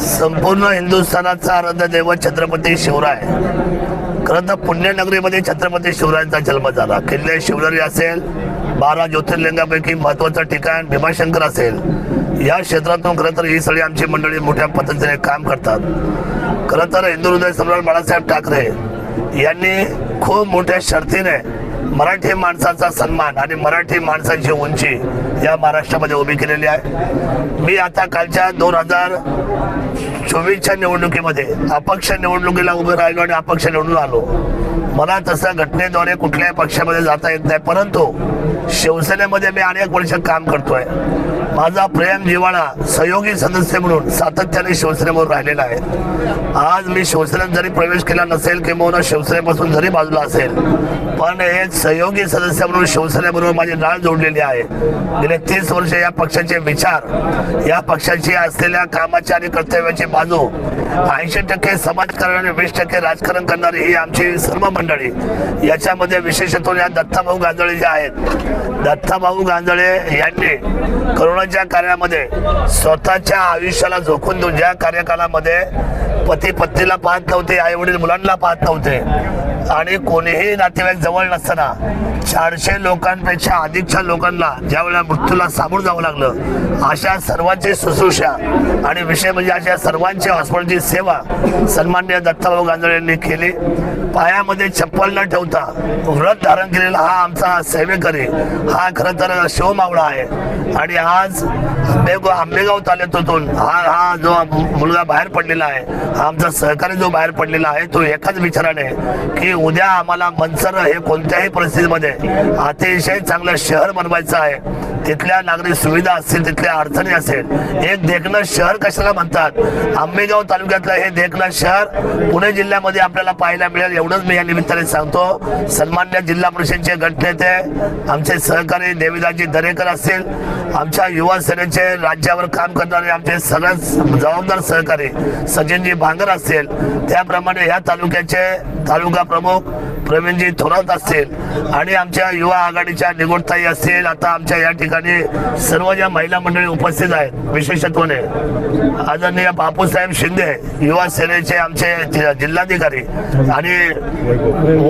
संपूर्ण हिंदुस्थानाचा आराध्य दैवत छत्रपती शिवराय. खरं तर पुण्यनगरीमध्ये छत्रपती शिवरायांचा जन्म झाला. किल्ले शिवनेरी असेल बारा ज्योतिर्लिंगापैकी महत्वाचं ठिकाण भीमाशंकर असेल. या क्षेत्रातून खरं तर ही सगळी आमची मंडळी मोठ्या पद्धतीने काम करतात. खरं तर हिंदू हृदय सम्राट बाळासाहेब ठाकरे यांनी खूप मोठ्या शर्तीने मराठी माणसाचा सन्मान आणि मराठी माणसाची उंची या महाराष्ट्रामध्ये उभी केलेली आहे. मी आता कालच्या दोन हजार चोवीसच्या निवडणुकीमध्ये अपक्ष निवडणुकीला उभे राहिलो आणि अपक्ष निवडून आलो. मला तसं घटनेद्वारे कुठल्याही पक्षामध्ये जाता येत नाही परंतु शिवसेनेमध्ये मी अनेक वर्ष काम करतोय. माझा प्रेम जिव्हाळा सहयोगी सदस्य म्हणून सातत्याने शिवसेनेवर राहिलेला आहे. आज मी शिवसेनेत जरी प्रवेश केला नसेल किंवा शिवसेनेपासून जरी बाजूला असेल पण एक सहयोगी सदस्य म्हणून शिवसेनेबरोबर माझी नाळ जोडलेली आहे. गेले तीस वर्ष या पक्षाचे विचार या पक्षाची असलेल्या कामाची आणि कर्तव्याची बाजू ऐंशी टक्के समाजकारण आणि वीस टक्के राजकारण करणारी ही आमची सर्व मंडळी याच्यामध्ये विशेषतः या दत्ताभाऊ गांजळे जे आहेत दत्ताभाऊ गांजळे यांनी करोनाच्या कार्यामध्ये स्वतःच्या आयुष्याला झोकून देऊन ज्या कार्यकालामध्ये पती पत्नीला पाहत नव्हते आई वडील मुलांना पाहत नव्हते आणि कोणीही नातेवाईक जवळ नसताना चारशे लोकांपेक्षा अधिकच्या लोकांना ज्यावेळेला मृत्यूला सामोरं जावं लागलं अशा सर्वांची शुश्रूषा आणि विषय म्हणजे अशा सर्वांची हॉस्पिटलची सेवा सन्मान्य दत्ताभाऊ गांजळे यांनी केली. पायामध्ये चप्पल न ठेवता व्रत धारण केलेला हा आमचा सेवेकरी हा खरं तर शिवमावळा आहे. आणि आज आंबेगाव आंबेगाव तालुक्यातून हा हा जो मुलगा बाहेर पडलेला आहे हा आमचा सहकारी जो बाहेर पडलेला आहे तो एकाच विचाराने की उद्या आम्हाला मनसर हे कोणत्याही परिस्थितीमध्ये अतिशय चांगलं शहर बनवायचं आहे. तिथल्या नागरिक सुविधा असतील तिथल्या अडचणी असेल हे देखणं शहर कशाला म्हणतात? आंबेगाव तालुक्यातलं हे देखणं शहर पुणे जिल्ह्यामध्ये आपल्याला पाहायला मिळेल एवढंच मी या निमित्ताने सांगतो. सन्मान्य जिल्हा परिषदचे गटनेते आमचे सहकारी देवीदासजी दरेकर असतील आमच्या युवा सेनेचे राज्यावर काम करणारे आमचे सगळ्यात जबाबदार सहकारी सचिनजी भांगर असतील त्याप्रमाणे या तालुक्याचे तालुका प्रमुख प्रवीणजी थोरात असतील आणि आमच्या युवा आघाडीच्या निगोडताई असतील. आता आमच्या या ठिकाणी सर्व ज्या महिला मंडळी उपस्थित आहेत विशेषत्वाने आदरणीय बापूसाहेब शिंदे युवा सेनेचे आमचे जिल्हाधिकारी आणि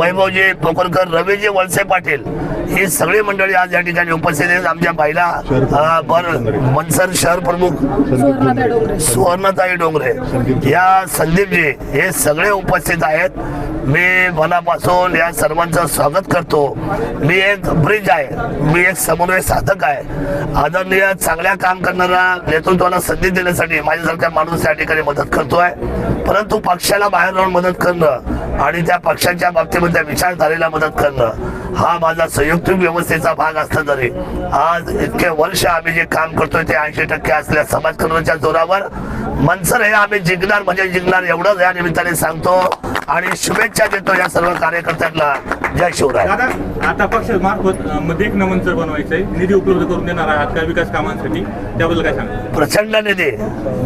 वैभवजी पोकरकर रवीजी वळसे पाटील ही सगळी मंडळी आज या ठिकाणी उपस्थित आहेत. आमच्या महिला बर मनसर शहर प्रमुख सुवर्णताई डोंगरे. या संदीपजी हे सगळे उपस्थित आहेत. मी मनापासून या सर्वांचं स्वागत करतो. मी एक ब्रिज आहे. मी एक समन्वय साधक आहे. आदरणीय चांगल्या काम करणारा नेतृत्वाला संधी देण्यासाठी माझ्यासारख्या माणूस या ठिकाणी मदत करतोय. परंतु पक्षाला बाहेर राहून मदत करणं आणि त्या पक्षाच्या बाबतीमध्ये विचारधारेला मदत करणं हा माझा संयुक्त व्यवस्थेचा भाग असला तरी. आज इतके वर्ष आम्ही जे काम करतोय ते ऐंशी टक्के असल्या समाजकरणाच्या जोरावर. मनसर हे आम्ही जिंकणार म्हणजे जिंकणार एवढंच या निमित्ताने सांगतो. आणि शुभेच्छा देतो या सर्व कार्यकर्त्यांना. जय शिवराय. आता पक्षामार्फत अं, देख नमन सर बनवायचंय. निधी उपलब्ध करून देणार आहात काय विकास कामांसाठी? त्याबद्दल काय सांगा प्रचंड निधी.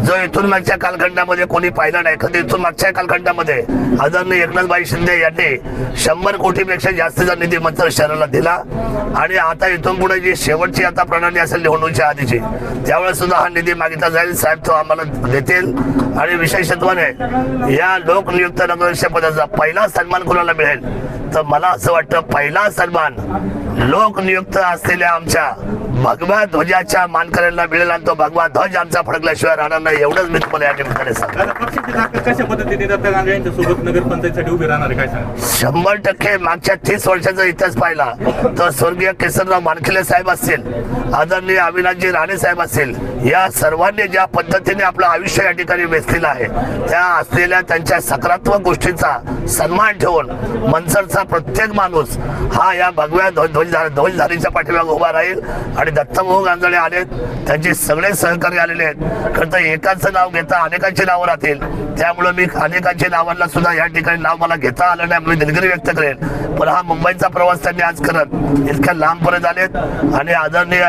जो इथून मागच्या कालखंडामध्ये कोणी पाहिला नाही कधी इथून मागच्या कालखंडामध्ये आदरणीय एकनाथबाई शिंदे यांनी शंभर कोटीपेक्षा जास्तीचा निधी मंत्र शहराला दिला. आणि आता इथून पुढे जी शेवटची आता प्रणाली असेल निवडणुकीच्या आधीची त्यावेळेस सुद्धा हा निधी मागितला जाईल साहेब तो आम्हाला देतील. आणि विशेषत्वाने या लोकनियुक्त नगराध्यक्ष पदाचा पहिला सन्मान कोणाला मिळेल? तर मला असं वाटतं पहिला सन्मान लोकनियुक्त असलेल्या आमच्या भगवा ध्वजाच्या मानकऱ्यांना मिळेल आणि तो भगवा ध्वज आमचा फडकल्याशिवाय राहणार नाही एवढंच मी तुम्हाला या निमित्ताने सांगतो. शंभर टक्के मागच्या तीस वर्षाचा इतिहास पाहिला तर स्वर्गीय केसरराव मानखिले साहेब असतील आदरणीय अविनाशजी राणे साहेब असतील या सर्वांनी ज्या पद्धतीने आपलं आयुष्य या ठिकाणी वेचलेलं आहे त्या असलेल्या त्यांच्या सकारात्मक गोष्टींचा सन्मान ठेवून मनसरचा प्रत्येक माणूस हा या भगव्या ध्वज ध्वजधार- ध्वजधारीच्या पाठीमागे उभा राहील आणि दत्तभाऊ गांजळे आलेत. त्यांचे सगळे सहकारी आलेले आहेत. खरं तर एकाचं नाव घेता अनेकांची नावं राहतील. त्यामुळे मी अनेकांच्या नावांना सुद्धा या ठिकाणी नाव मला घेता आलं नाही मी दिलगिरी व्यक्त करेन. पण हा मुंबईचा प्रवास त्यांनी आज करत इतक्या लांबपर्यंत आलेत आणि आदरणीय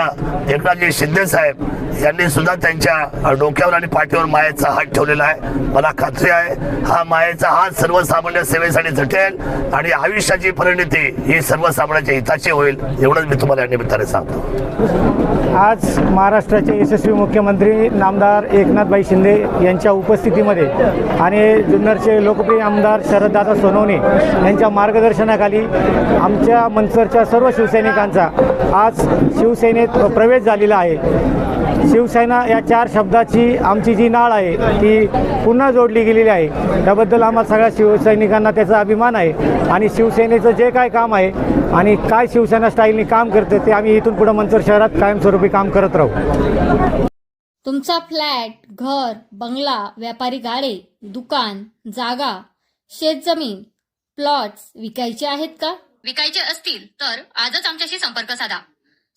एकनाथजी शिंदे साहेब यांनी सुद्धा त्यांच्या डोक्यावर आणि पाठीवर मायेचा हात ठेवलेला आहे. मला खात्री आहे हा मायेचा हात सर्वसामान्य सेवेसाठी झटेल आणि आयुष्याची परिणिती ही सर्वसामान्याच्या हिताची होईल एवढंच मी तुम्हाला या निमित्ताने सांगतो. आज महाराष्ट्राचे यशस्वी मुख्यमंत्री नामदार एकनाथभाई शिंदे यांच्या उपस्थितीमध्ये आणि जुन्नरचे लोकप्रिय आमदार शरददादा सोनवणे यांच्या मार्गदर्शनाखाली आमच्या मनसरच्या सर्व शिवसैनिकांचा आज शिवसेनेत प्रवेश झालेला आहे. शिवसेना या चार शब्दाची आमची जी नाळ आहे ती पुन्हा जोडली गेलेली आहे. त्याबद्दल आम्हाला सगळ्या शिवसैनिकांना त्याचा अभिमान आहे. आणि शिवसेनेचं जे काय काम आहे आणि काय शिवसेना स्टाईलनी काम करते ते आम्ही इथून पुढे मंचर शहरात कायमस्वरूपी काम करत राहू. तुमचा फ्लॅट घर बंगला व्यापारी गाडे दुकान जागा शेतजमीन प्लॉट्स विकायचे आहेत का? विकायचे असतील तर आजच आमच्याशी संपर्क साधा.